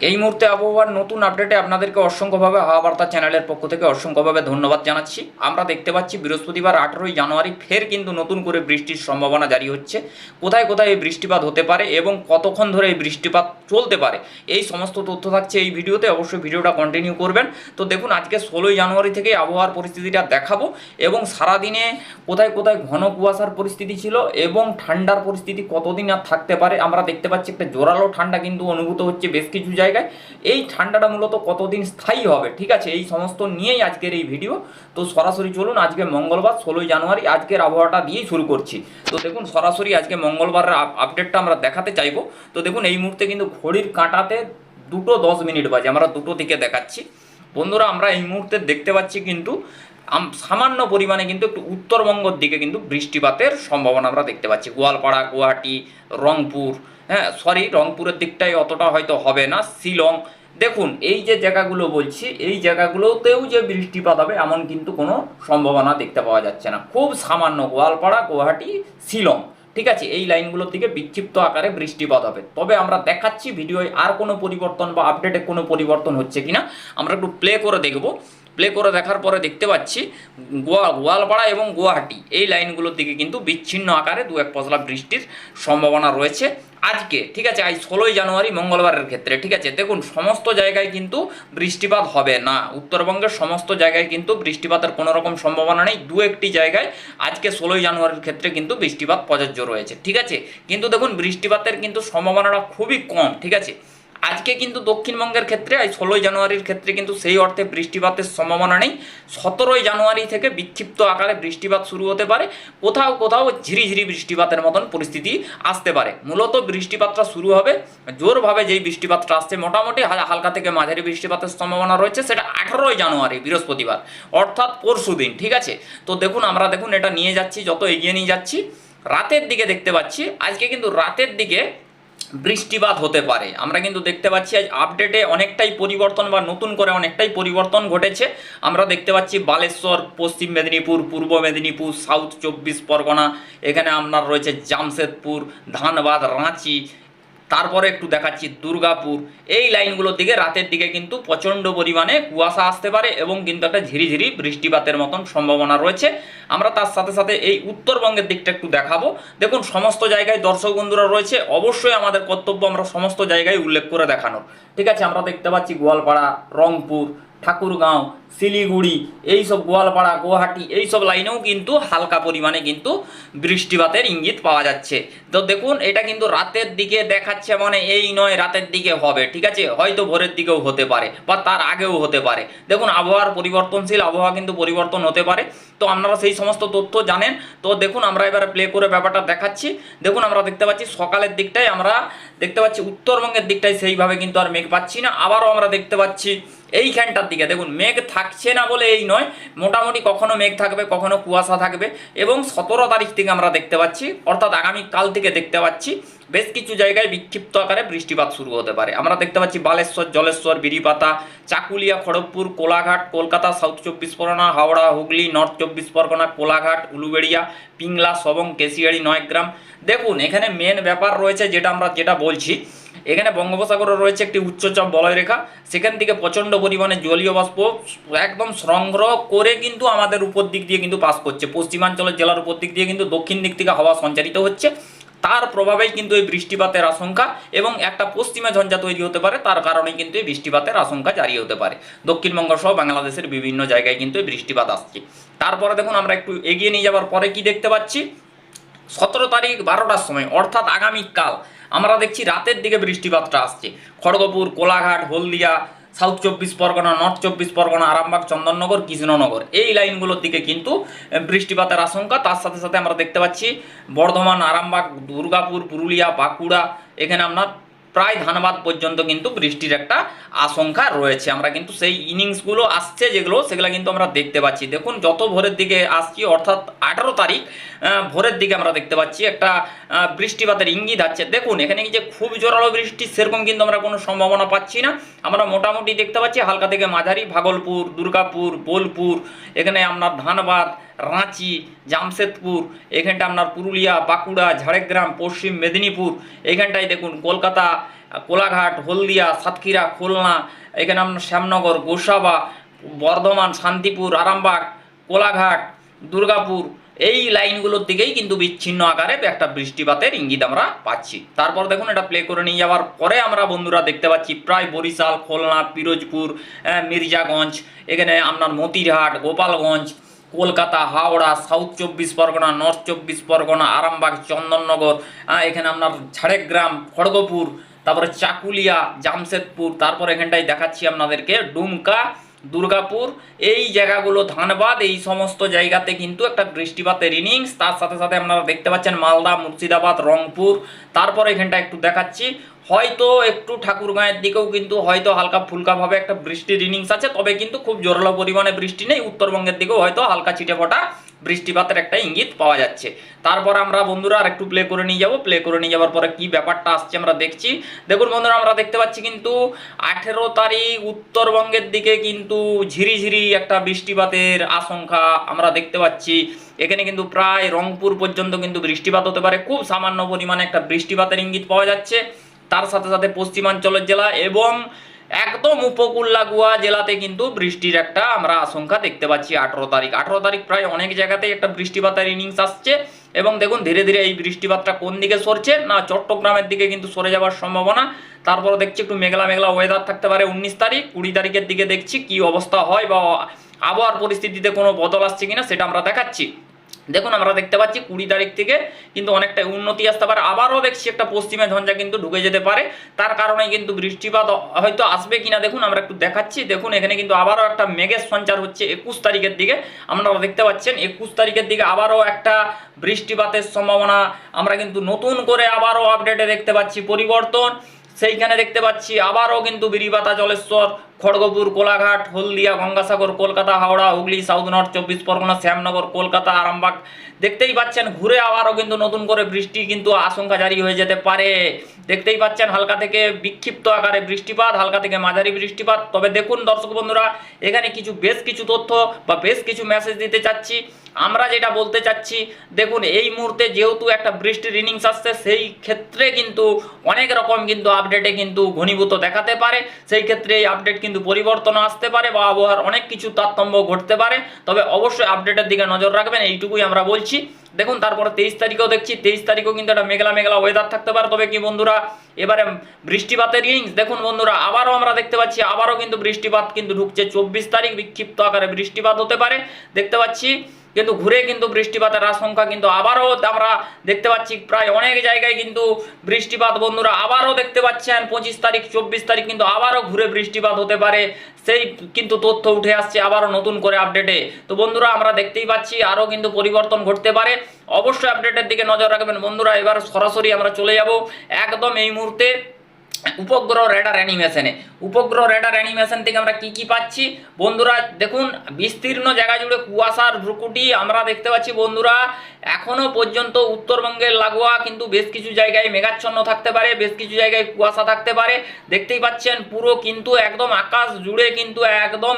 এই মুহূর্তে আবহাওয়ার নতুন আপডেটে আপনাদেরকে অসংখ্যভাবে হাওয়া বার্তা চ্যানেলের পক্ষ থেকে অসংখ্যভাবে ধন্যবাদ জানাচ্ছি। আমরা দেখতে পাচ্ছি বৃহস্পতিবার আঠেরোই জানুয়ারি ফের কিন্তু নতুন করে বৃষ্টির সম্ভাবনা জারি হচ্ছে। কোথায় কোথায় এই বৃষ্টিপাত হতে পারে এবং কতক্ষণ ধরে এই বৃষ্টিপাত চলতে পারে এই সমস্ত তথ্য থাকছে এই ভিডিওতে। অবশ্যই ভিডিওটা কন্টিনিউ করবেন। তো দেখুন, আজকে ষোলোই জানুয়ারি থেকে আবহাওয়ার পরিস্থিতিটা দেখাবো এবং সারাদিনে কোথায় কোথায় ঘন কুয়াশার পরিস্থিতি ছিল এবং ঠান্ডার পরিস্থিতি কতদিন আর থাকতে পারে আমরা দেখতে পাচ্ছি। একটা জোরালো ঠান্ডা কিন্তু অনুভূত হচ্ছে বেশ কিছু এই ঠান্ডাটা মূলত কতদিন স্থায়ী হবে, ঠিক আছে? এই সমস্ত নিয়েই আজকের এই ভিডিও। তো সরাসরি চলুন, আজকে মঙ্গলবার, ষোলোই জানুয়ারি, আজকের আবহাওয়াটা দিয়েই শুরু করছি। তো দেখুন, সরাসরি আজকে মঙ্গলবারের আপ- আপডেটটা আমরা দেখাতে চাইব। তো দেখুন, এই মুহূর্তে কিন্তু ঘড়ির কাঁটাতে দুটো দশ মিনিট বাজে। আমরা দুটো দিকে দেখাচ্ছি। বন্ধুরা, আমরা এই মুহূর্তে দেখতে পাচ্ছি কিন্তু সামান্য পরিমাণে কিন্তু একটু উত্তরবঙ্গের দিকে কিন্তু বৃষ্টিপাতের সম্ভাবনা আমরা দেখতে পাচ্ছি। গোয়ালপাড়া, গুয়াহাটি, রংপুর হ্যাঁ সরি রংপুরের দিকটাই অতটা হয়তো হবে না, শিলং। দেখুন, এই যে জায়গাগুলো বলছি, এই জায়গাগুলোতেও যে বৃষ্টিপাত হবে, এমন কিন্তু কোনো সম্ভাবনা দেখতে পাওয়া যাচ্ছে না। খুব সামান্য গোয়ালপাড়া, গুয়াহাটি, শিলং, ঠিক আছে? এই লাইনগুলোর দিকে বিক্ষিপ্ত আকারে বৃষ্টিপাত হবে। তবে আমরা দেখাচ্ছি, ভিডিওয় আর কোনো পরিবর্তন বা আপডেটে কোনো পরিবর্তন হচ্ছে কিনা, আমরা একটু প্লে করে দেখব। প্লে করে দেখার পরে দেখতে পাচ্ছি গোয়া, গোয়ালপাড়া এবং গুয়াহাটি। এই লাইনগুলোর দিকে কিন্তু বিচ্ছিন্ন আকারে দু এক পশলা বৃষ্টির সম্ভাবনা রয়েছে আজকে, ঠিক আছে? আজ ষোলোই জানুয়ারি, মঙ্গলবারের ক্ষেত্রে, ঠিক আছে? দেখুন, সমস্ত জায়গায় কিন্তু বৃষ্টিপাত হবে না। উত্তরবঙ্গের সমস্ত জায়গায় কিন্তু বৃষ্টিপাতের কোনো রকম সম্ভাবনা নেই। দু একটি জায়গায় আজকে ষোলোই জানুয়ারির ক্ষেত্রে কিন্তু বৃষ্টিপাত প্রযোজ্য রয়েছে, ঠিক আছে? কিন্তু দেখুন, বৃষ্টিপাতের কিন্তু সম্ভাবনাটা খুবই কম, ঠিক আছে? আজকে কিন্তু দক্ষিণবঙ্গের ক্ষেত্রে এই ষোলোই জানুয়ারির ক্ষেত্রে কিন্তু সেই অর্থে বৃষ্টিপাতের সম্ভাবনা নেই। সতেরোই জানুয়ারি থেকে বিক্ষিপ্ত আকারে বৃষ্টিপাত শুরু হতে পারে। কোথাও কোথাও ঝিরিঝিরি বৃষ্টিপাতের মতন পরিস্থিতি আসতে পারে। মূলত বৃষ্টিপাতটা শুরু হবে, জোরভাবে যেই বৃষ্টিপাতটা আসছে, মোটামুটি হালকা থেকে মাঝারি বৃষ্টিপাতের সম্ভাবনা রয়েছে, সেটা আঠারোই জানুয়ারি, বৃহস্পতিবার, অর্থাৎ পরশু দিন, ঠিক আছে? তো দেখুন, আমরা দেখুন এটা নিয়ে যাচ্ছি, যত এগিয়ে নিয়ে যাচ্ছি। রাতের দিকে দেখতে পাচ্ছি, আজকে কিন্তু রাতের দিকে বৃষ্টিপাত হতে পারে। আমরা কিন্তু দেখতে পাচ্ছি আজ আপডেটে অনেকটাই পরিবর্তন বা নতুন করে অনেকটাই পরিবর্তন ঘটেছে। আমরা দেখতে পাচ্ছি বালেশ্বর, পশ্চিম মেদিনীপুর, পূর্ব মেদিনীপুর সাউথ চব্বিশ পরগনা, এখানে আপনার রয়েছে জামশেদপুর, ধানবাদ, রাঁচি তারপরে একটু দেখাচ্ছি দুর্গাপুর। এই লাইনগুলোর দিকে রাতের দিকে কিন্তু প্রচণ্ড পরিমাণে কুয়াশা আসতে পারে এবং কিন্তু একটা ঝিরিঝিরি বৃষ্টিপাতের মতন সম্ভাবনা রয়েছে। আমরা তার সাথে সাথে এই উত্তরবঙ্গের দিকটা একটু দেখাবো। দেখুন, সমস্ত জায়গায় দর্শক বন্ধুরা রয়েছে। অবশ্যই আমাদের কর্তব্য আমরা সমস্ত জায়গায় উল্লেখ করে দেখানোর। ঠিক আছে, আমরা দেখতে পাচ্ছি গোয়ালপাড়া, রংপুর ঠাকুরগাঁও, শিলিগুড়ি, এইসব গোয়ালপাড়া, গুয়াহাটি, এইসব লাইনেও কিন্তু হালকা পরিমাণে কিন্তু বৃষ্টিপাতের ইঙ্গিত পাওয়া যাচ্ছে। তো দেখুন, এটা কিন্তু রাতের দিকে দেখাচ্ছে মানে এই নয়, রাতের দিকে হবে, ঠিক আছে? হয়তো ভোরের দিকেও হতে পারে বা তার আগেও হতে পারে। দেখুন, আবহাওয়ার পরিবর্তনশীল আবহাওয়া কিন্তু পরিবর্তন হতে পারে। তো আপনারা সেই সমস্ত তথ্য জানেন। তো দেখুন, আমরা এবারে প্লে করে ব্যাপারটা দেখাচ্ছি। দেখুন, আমরা দেখতে পাচ্ছি সকালের দিকটাই আমরা দেখতে পাচ্ছি, উত্তরবঙ্গের দিকটায় সেইভাবে কিন্তু আর মেঘ পাচ্ছি না। আবারও আমরা দেখতে পাচ্ছি এইখানটার দিকে। দেখুন, মেঘ থাকছে না বলে এই নয়। মোটামুটি কখনো মেঘ থাকবে, কখনো কুয়াশা থাকবে এবং সতেরো তারিখ থেকে আমরা দেখতে পাচ্ছি, অর্থাৎ আগামী কাল থেকে দেখতে পাচ্ছি, বেশ কিছু জায়গায় বিক্ষিপ্ত আকারে বৃষ্টিপাত শুরু হতে পারে। আমরা দেখতে পাচ্ছি বালেশ্বর, জলেশ্বর, বিরিপাতা, চাকুলিয়া, খড়গপুর, কোলাঘাট, কলকাতা, সাউথ চব্বিশ পরগনা, হাওড়া, হুগলি, নর্থ চব্বিশ পরগনা, কোলাঘাট, উলুবেড়িয়া, পিংলা, সবং কেশিয়াড়ি নয়গ্রাম। দেখুন, এখানে মেন ব্যাপার রয়েছে যেটা আমরা যেটা বলছি এখানে বঙ্গোপসাগরে রয়েছে একটি উচ্চচাপ বলয়রেখা। সেখান থেকে প্রচণ্ড পরিমাণে জলীয় বাষ্প একদম সংগ্রহ করে কিন্তু আমাদের উপর দিক দিয়ে কিন্তু পাস করছে। পশ্চিমাঞ্চলের জেলার উপর দিক দিয়ে কিন্তু দক্ষিণ দিক থেকে হাওয়া সঞ্চারিত হচ্ছে। তার প্রভাবেই কিন্তু এই বৃষ্টিপাতের আশঙ্কা এবং একটা পশ্চিমা ঝঞ্ঝা তৈরি হতে পারে, তার কারণেই কিন্তু এই বৃষ্টিপাতের আশঙ্কা জারি হতে পারে। দক্ষিণবঙ্গ সহ বাংলাদেশের বিভিন্ন জায়গায় কিন্তু এই বৃষ্টিপাত আসছে। তারপরে দেখুন আমরা একটু এগিয়ে নিয়ে যাওয়ার পরে কি দেখতে পাচ্ছি? সতেরো তারিখ বারোটার সময়, অর্থাৎ আগামীকাল আমরা দেখছি রাতের দিকে বৃষ্টিপাতটা আসছে। খড়গপুর, কোলাঘাট, হলদিয়া, সাউথ চব্বিশ পরগনা, নর্থ চব্বিশ পরগনা, আরামবাগ, চন্দননগর, কৃষ্ণনগর। এই লাইনগুলোর দিকে কিন্তু বৃষ্টিপাতের আশঙ্কা। তার সাথে সাথে আমরা দেখতে পাচ্ছি বর্ধমান, আরামবাগ, দুর্গাপুর, পুরুলিয়া, বাঁকুড়া, এখানে আপনার প্রায় ধানবাদ পর্যন্ত কিন্তু বৃষ্টির একটা আশঙ্কা রয়েছে। আমরা কিন্তু সেই ইনিংসগুলো আসছে যেগুলো, সেগুলো কিন্তু আমরা দেখতে পাচ্ছি। দেখুন, যত ভোরের দিকে আসছি, অর্থাৎ আঠারো তারিখ ভোরের দিকে আমরা দেখতে পাচ্ছি একটা বৃষ্টিপাতের ইঙ্গিত আছে। দেখুন, এখানে যে খুব জোরালো বৃষ্টি, সেরকম কিন্তু আমরা কোনো সম্ভাবনা পাচ্ছি না। আমরা মোটামুটি দেখতে পাচ্ছি হালকা থেকে মাঝারি, ভাগলপুর, দুর্গাপুর, বোলপুর, এখানে আপনার ধানবাদ রাঁচি, জামশেদপুর, এখানটা আপনার পুরুলিয়া, বাঁকুড়া, ঝাড়গ্রাম, পশ্চিম মেদিনীপুর এইখানটায় দেখুন কলকাতা, কোলাঘাট, হলদিয়া, সাতক্ষীরা, খুলনা, এখানে আপনার শ্যামনগর, গোসাবা, বর্ধমান, শান্তিপুর, আরামবাগ, কোলাঘাট, দুর্গাপুর, এই লাইনগুলোর দিকেই কিন্তু বিচ্ছিন্ন আকারে একটা বৃষ্টিপাতের ইঙ্গিত আমরা পাচ্ছি। তারপর দেখুন এটা প্লে করে নিয়ে যাওয়ার পরে আমরা বন্ধুরা দেখতে পাচ্ছি প্রায় বরিশাল, খুলনা, পিরোজপুর মির্জাগঞ্জ, এখানে আপনার মতিরহাট, গোপালগঞ্জ কলকাতা, হাওড়া সাউথ চব্বিশ পরগনা নর্থ চব্বিশ পরগনা, আরামবাগ, চন্দননগর এখানে আপনার ঝাড়গ্রাম, খড়গপুর, তারপরে চাকুলিয়া, জামশেদপুর, তারপর এখানটায় দেখাচ্ছি আপনাদেরকে, ডুমকা, দুর্গাপুর, এই জায়গাগুলো ধানবাদ, এই সমস্ত জায়গাতে কিন্তু একটা বৃষ্টিপাতের ইনিংস তার সাথে সাথে আপনারা দেখতে পাচ্ছেন মালদা, মুর্শিদাবাদ, রংপুর, তারপর এখানটা একটু দেখাচ্ছি। হয়তো একটু ঠাকুরগাঁয়ের দিকেও কিন্তু হয়তো হালকা ফুলকাভাবে একটা বৃষ্টির ইনিংস আছে, তবে কিন্তু খুব জোরালো পরিমাণে বৃষ্টি নেই। উত্তরবঙ্গের দিকেও হয়তো হালকা ছিটে ফোটা বৃষ্টিপাতের একটা ইঙ্গিত পাওয়া যাচ্ছে। তারপর আমরা বন্ধুরা আর একটু প্লে করে নিয়ে যাব। প্লে করে নিয়ে যাওয়ার পরে কি ব্যাপারটা আসছে আমরা দেখছি। দেখুন বন্ধুরা, আমরা দেখতে পাচ্ছি কিন্তু আঠেরো তারিখ উত্তরবঙ্গের দিকে কিন্তু ঝিরিঝিরি একটা বৃষ্টিপাতের আশঙ্কা আমরা দেখতে পাচ্ছি। এখানে কিন্তু প্রায় রংপুর পর্যন্ত কিন্তু বৃষ্টিপাত হতে পারে। খুব সামান্য পরিমাণে একটা বৃষ্টিপাতের ইঙ্গিত পাওয়া যাচ্ছে। তার সাথে সাথে পশ্চিমাঞ্চলের জেলা এবং একদম উপকূল লাগোয়া জেলাতে কিন্তু বৃষ্টির একটা আমরা আশঙ্কা দেখতে পাচ্ছি আঠেরো তারিখ। আঠেরো তারিখ প্রায় অনেক জায়গাতেই একটা বৃষ্টিপাতের ইনিংস আসছে এবং দেখুন ধীরে ধীরে এই বৃষ্টিপাতটা কোন দিকে সরছে না চট্টগ্রামের দিকে কিন্তু সরে যাওয়ার সম্ভাবনা। তারপর দেখছি একটু মেঘলা মেঘলা ওয়েদার থাকতে পারে উনিশ তারিখ। কুড়ি তারিখের দিকে দেখছি কি অবস্থা হয় বা আবহাওয়ার পরিস্থিতিতে কোনো বদল আসছে কিনা সেটা আমরা দেখাচ্ছি। দেখুন, আমরা দেখতে পাচ্ছি কুড়ি তারিখ থেকে কিন্তু অনেকটা উন্নতি আসতে পারে। আবারও দেখছি একটা পশ্চিমে ঝঞ্ঝা কিন্তু ঢুকে যেতে পারে। তার কারণে কিন্তু বৃষ্টিপাত হয়তো আসবে কিনা দেখুন, আমরা একটু দেখাচ্ছি। দেখুন, এখানে কিন্তু আবারও একটা মেঘের সঞ্চার হচ্ছে একুশ তারিখের দিকে। আপনারা দেখতে পাচ্ছেন, একুশ তারিখের দিকে আবারও একটা বৃষ্টিপাতের সম্ভাবনা। আমরা কিন্তু নতুন করে আবারও আপডেটে দেখতে পাচ্ছি পরিবর্তন। সেইখানে দেখতে পাচ্ছি আবারও কিন্তু বিরিবাতা জলেশ্বর খড়গপুর, কোলাঘাট, হলদিয়া, গঙ্গাসাগর, কলকাতা, হাওড়া, হুগলি, সাউথ নর্থ, চব্বিশ পরগনা, শ্যামনগর, কলকাতা, আরামবাগ। দেখতেই পাচ্ছেন, ঘুরে আবারও কিন্তু নতুন করে বৃষ্টি কিন্তু আশঙ্কা জারি হয়ে যেতে পারে। দেখতেই পাচ্ছেন, হালকা থেকে বিক্ষিপ্ত আকারে বৃষ্টিপাত, হালকা থেকে মাঝারি বৃষ্টিপাত। তবে দেখুন, দর্শক বন্ধুরা, এখানে কিছু, বেশ কিছু তথ্য বা বেশ কিছু মেসেজ দিতে চাচ্ছি। আমরা যেটা বলতে চাচ্ছি, দেখুন, এই মুহূর্তে যেহেতু একটা বৃষ্টির ইনিংস আসছে, সেই ক্ষেত্রে কিন্তু অনেক রকম কিন্তু আপডেটে কিন্তু ঘনীভূত দেখাতে পারে। সেই ক্ষেত্রে এই আপডেট কিন্তু পরিবর্তন আসতে পারে বা আবহাওয়ার অনেক কিছু তারতম্য ঘটতে পারে। তবে অবশ্যই আপডেটের দিকে নজর রাখবেন, এইটুকুই আমরা বলছি। দেখুন, তারপরে তেইশ তারিখেও দেখছি, তেইশ তারিখেও কিন্তু একটা মেঘলা মেঘলা ওয়েদার থাকতে পারে। তবে কি বন্ধুরা, এবারে বৃষ্টিপাতের ইনিংস দেখুন বন্ধুরা, আবারও আমরা দেখতে পাচ্ছি, আবারও কিন্তু বৃষ্টিপাত কিন্তু ঢুকছে। চব্বিশ তারিখ বিক্ষিপ্ত আকারে বৃষ্টিপাত হতে পারে, দেখতে পাচ্ছি। কিন্তু ঘুরে কিন্তু বৃষ্টিপাতের আশঙ্কা কিন্তু আবারও আমরা দেখতে পাচ্ছি, প্রায় অনেক জায়গায় কিন্তু বৃষ্টিপাত বন্ধুরা আবারও দেখতে পাচ্ছেন। পঁচিশ তারিখ, চব্বিশ তারিখ কিন্তু আবারও ঘুরে বৃষ্টিপাত হতে পারে। সেই কিন্তু তথ্য উঠে আসছে আবারও নতুন করে আপডেটে তো বন্ধুরা, আমরা দেখতেই পাচ্ছি, আরও কিন্তু পরিবর্তন ঘটতে পারে। অবশ্যই আপডেটের দিকে নজর রাখবেন। বন্ধুরা এবার সরাসরি আমরা চলে যাব। একদম এই মুহূর্তে উপগ্রহ রেডার অ্যানিমেশনে উপগ্রহ রেডার অ্যানিমেশন থেকে আমরা কি কি পাচ্ছি? বন্ধুরা, দেখুন, বিস্তীর্ণ জায়গা জুড়ে কুয়াশার ভ্রুকুটি আমরা দেখতে পাচ্ছি, বন্ধুরা। এখনও পর্যন্ত উত্তরবঙ্গের লাগোয়া কিন্তু বেশ কিছু জায়গায় মেঘাচ্ছন্ন থাকতে পারে, বেশ কিছু জায়গায় কুয়াশা থাকতে পারে। দেখতেই পাচ্ছেন, পুরো কিন্তু একদম আকাশ জুড়ে কিন্তু একদম,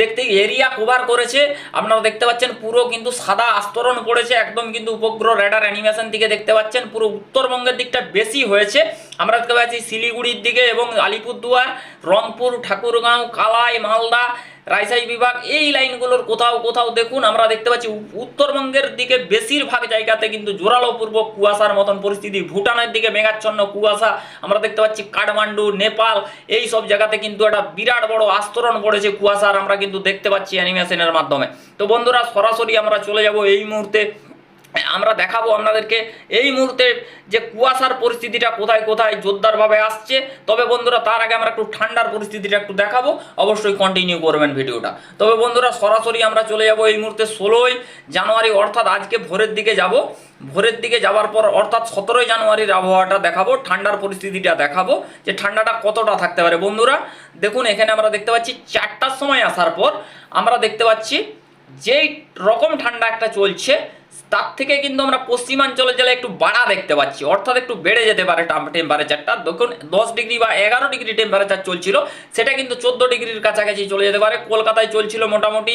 দেখতে এরিয়া কভার করেছে। আপনারা দেখতে পাচ্ছেন, পুরো কিন্তু সাদা আস্তরণ পড়েছে, একদম কিন্তু উপগ্রহ রেডার অ্যানিমেশন থেকে দেখতে পাচ্ছেন। পুরো উত্তরবঙ্গের দিকটা বেশি হয়েছে। আমরা দেখতে পাচ্ছি শিলিগুড়ির দিকে এবং আলিপুরদুয়ার, রংপুর, ঠাকুরগাঁও, কালাই, মালদা, রাজশাহী বিভাগ, এই লাইনগুলোর কোথাও কোথাও দেখুন, আমরা দেখতে পাচ্ছি উত্তরবঙ্গের দিকে বেশিরভাগ জায়গাতে কিন্তু জোরালো পূর্ব কুয়াশার মতন পরিস্থিতি। ভুটানের দিকে মেঘাচ্ছন্ন কুয়াশা, আমরা দেখতে পাচ্ছি কাঠমান্ডু, নেপাল, এই সব জায়গাতে কিন্তু একটা বিরাট বড় আস্তরণ পড়েছে কুয়াশার, আমরা কিন্তু দেখতে পাচ্ছি অ্যানিমেশনের মাধ্যমে। তো বন্ধুরা, সরাসরি আমরা চলে যাব এই মুহূর্তে। আমরা দেখাবো আপনাদেরকে এই মুহূর্তে যে কুয়াশার পরিস্থিতিটা কোথায় কোথায় জোরদারভাবে আসছে। তবে বন্ধুরা, তার আগে আমরা একটু ঠান্ডার পরিস্থিতিটা একটু দেখাবো। অবশ্যই কন্টিনিউ করবেন ভিডিওটা। তবে বন্ধুরা, সরাসরি আমরা চলে যাব এই মুহূর্তে ষোলোই জানুয়ারি, অর্থাৎ আজকে ভোরের দিকে যাব। ভোরের দিকে যাওয়ার পর, অর্থাৎ সতেরোই জানুয়ারির আবহাওয়াটা দেখাবো, ঠান্ডার পরিস্থিতিটা দেখাবো, যে ঠান্ডাটা কতটা থাকতে পারে। বন্ধুরা, দেখুন, এখানে আমরা দেখতে পাচ্ছি চারটার সময় আসার পর আমরা দেখতে পাচ্ছি যেই রকম ঠান্ডা একটা চলছে তার থেকে কিন্তু আমরা পশ্চিমাঞ্চলের জেলায় একটু বাড়া দেখতে পাচ্ছি। অর্থাৎ একটু বেড়ে যেতে পারে টেম্পারেচারটা দেখুন, দশ ডিগ্রি বা এগারো ডিগ্রি টেম্পারেচার চলছিল। সেটা কিন্তু চোদ্দ ডিগ্রির কাছাকাছি চলে যেতে পারে। কলকাতায় চলছিল মোটামুটি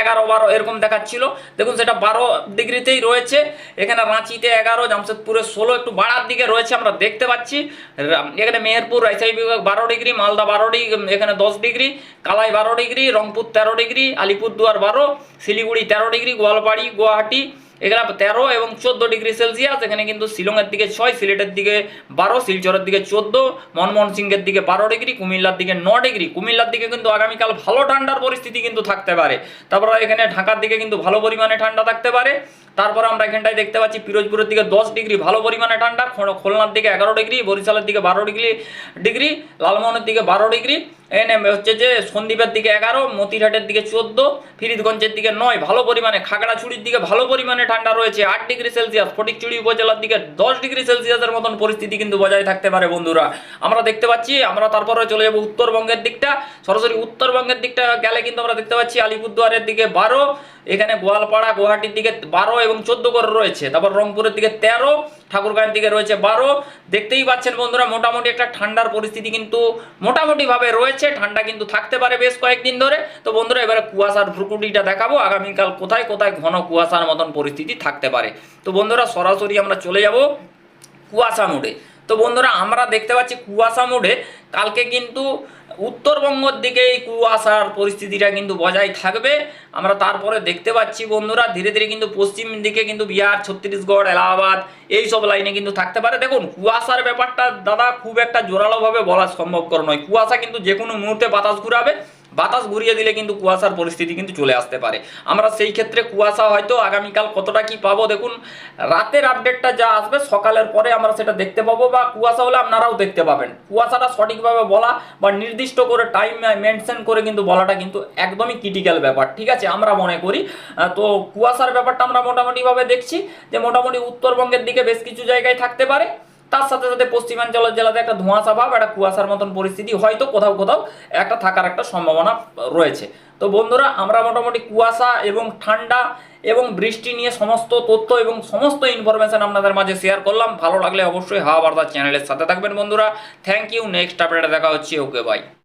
এগারো বারো এরকম দেখাচ্ছিল। দেখুন, সেটা বারো ডিগ্রিতেই রয়েছে। এখানে রাঁচিতে এগারো, জামশেদপুরে ষোলো, একটু বাড়ার দিকে রয়েছে আমরা দেখতে পাচ্ছি। এখানে মেহেরপুর, রাজশাহী বিভাগ বারো ডিগ্রি, মালদা বারো ডিগ্রি এখানে দশ ডিগ্রি, কালাই বারো ডিগ্রি, রংপুর তেরো ডিগ্রি, আলিপুরদুয়ার বারো, শিলিগুড়ি তেরো ডিগ্রি, গোয়ালপাড়ি, গুয়াহাটি এখানে তেরো এবং চোদ্দ ডিগ্রি সেলসিয়াস, এখানে কিন্তু শিলংয়ের দিকে ছয়, সিলেটের দিকে বারো, শিলচরের দিকে চোদ্দ মনমোহন সিংয়ের দিকে বারো ডিগ্রি, কুমিল্লার দিকে ন ডিগ্রি। কুমিল্লার দিকে কিন্তু আগামীকাল ভালো ঠান্ডার পরিস্থিতি কিন্তু থাকতে পারে। তারপর এখানে ঢাকার দিকে কিন্তু ভালো পরিমাণে ঠান্ডা থাকতে পারে। তারপর আমরা এখানটায় দেখতে পাচ্ছি পিরোজপুরের দিকে দশ ডিগ্রি, ভালো পরিমাণে ঠান্ডা। খুলনার দিকে এগারো ডিগ্রি, বরিশালের দিকে বারো ডিগ্রি ডিগ্রি, লালমোহনের দিকে বারো ডিগ্রি। এখানে হচ্ছে যে সন্দ্বীপের দিকে এগারো, মতিরহাটের দিকে চোদ্দ ফিরিদগঞ্জের দিকে নয়। ভালো পরিমাণে খাগড়াছড়ির দিকে ভালো পরিমাণে ঠান্ডা রয়েছে, আট ডিগ্রি সেলসিয়াস। ফটিকচুড়ি উপজেলার দিকে দশ ডিগ্রি সেলসিয়াসের মতন পরিস্থিতি কিন্তু বজায় থাকতে পারে বন্ধুরা। আমরা দেখতে পাচ্ছি, আমরা তারপরে চলে যাব উত্তরবঙ্গের দিকটা। সরাসরি উত্তরবঙ্গের দিকটা গেলে কিন্তু আমরা দেখতে পাচ্ছি, আলিপুরদুয়ারের দিকে বারো এখানে গোয়ালপাড়া, গুয়াহাটির দিকে বারো এবং চোদ্দ করে রয়েছে। তারপর রংপুরের দিকে তেরো ঠাকুরগাঁয়ের দিকে রয়েছে বারো। দেখতেই পাচ্ছেন বন্ধুরা, মোটামুটি একটা ঠান্ডার পরিস্থিতি কিন্তু মোটামুটিভাবে রয়েছে। ঠান্ডা কিন্তু থাকতে পারে বেশ কয়েকদিন ধরে। তো বন্ধুরা, এবারে কুয়াশার ভ্রুকুটিটা দেখাবো। আগামীকাল কোথায় কোথায় ঘন কুয়াশার মতন পরিস্থিতি থাকতে পারে। তো বন্ধুরা, সরাসরি আমরা চলে যাব কুয়াশা মোড়ে। তো বন্ধুরা, আমরা দেখতে পাচ্ছি কুয়াশা মোড়ে। কালকে কিন্তু উত্তরবঙ্গের দিকে এই কুয়াশার পরিস্থিতিটা কিন্তু বজায় থাকবে। আমরা তারপরে দেখতে পাচ্ছি বন্ধুরা, ধীরে ধীরে কিন্তু পশ্চিম দিকে কিন্তু বিহার, ছত্তিশগড়, এলাহাবাদ এই সব লাইনে কিন্তু থাকতে পারে। দেখুন, কুয়াশার ব্যাপারটা দাদা খুব একটা জোরালোভাবে বলা সম্ভবকর নয়। কুয়াশা কিন্তু যে কোনো মুহূর্তে বাতাস ঘুরাবে। বাতাস ঘুরিয়ে দিলে কিন্তু কুয়াশার পরিস্থিতি কিন্তু চলে আসতে পারে। আমরা সেই ক্ষেত্রে কুয়াশা হয়তো আগামীকাল কতটা কি পাবো দেখুন, রাতের আপডেটটা যা আসবে, সকালের পরে আমরা সেটা দেখতে পাবো বা কুয়াশা হলে আপনারাও দেখতে পাবেন। কুয়াশাটা সঠিকভাবে বলা বা নির্দিষ্ট করে টাইম মেনশন করে কিন্তু বলাটা কিন্তু একদমই ক্রিটিক্যাল ব্যাপার, ঠিক আছে? আমরা মনে করি। তো কুয়াশার ব্যাপারটা আমরা মোটামুটিভাবে দেখছি যে মোটামুটি উত্তরবঙ্গের দিকে বেশ কিছু জায়গায় থাকতে পারে। তার সাথে সাথে পশ্চিমাঞ্চলের জেলাতে একটা ধোঁয়াশা ভাব, একটা কুয়াশার মতন পরিস্থিতি, হয়তো কোথাও কোথাও একটা থাকার একটা সম্ভাবনা রয়েছে। তো বন্ধুরা, আমরা মোটামুটি কুয়াশা এবং ঠান্ডা এবং বৃষ্টি নিয়ে সমস্ত তথ্য এবং সমস্ত ইনফরমেশান আপনাদের মাঝে শেয়ার করলাম। ভালো লাগলে অবশ্যই হাওয়া বার্তা চ্যানেলের সাথে থাকবেন বন্ধুরা। থ্যাংক ইউ নেক্সট আপডেটে দেখা হচ্ছে। Okay bye